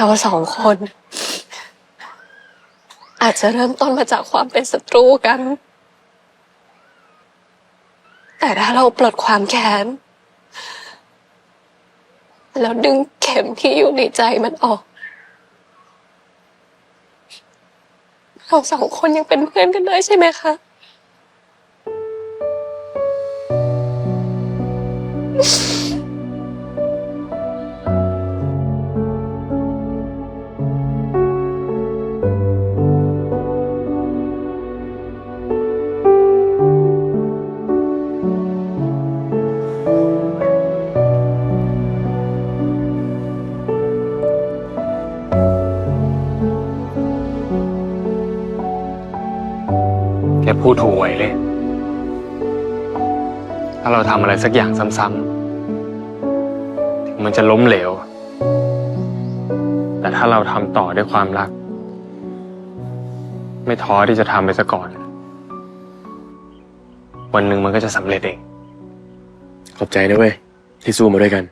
เราสองคน อาจจะเริ่มต้นมาจากความเป็นศัตรูกัน แต่ถ้าเราปลดความแค้น แล้วดึงเข็มที่อยู่ในใจมันออก เราสองคนยังเป็นเพื่อนกันได้ใช่ไหมคะ แกพูดถูกไว้เลย ถ้าเราทำอะไรสักอย่างซ้ำๆถึงมันจะล้มเหลว แต่ถ้าเราทำต่อด้วยความรัก ไม่ท้อที่จะทำไปซะก่อน วันหนึ่งมันก็จะสำเร็จเอง ขอบใจนะเว้ยที่สู้มาด้วยกัน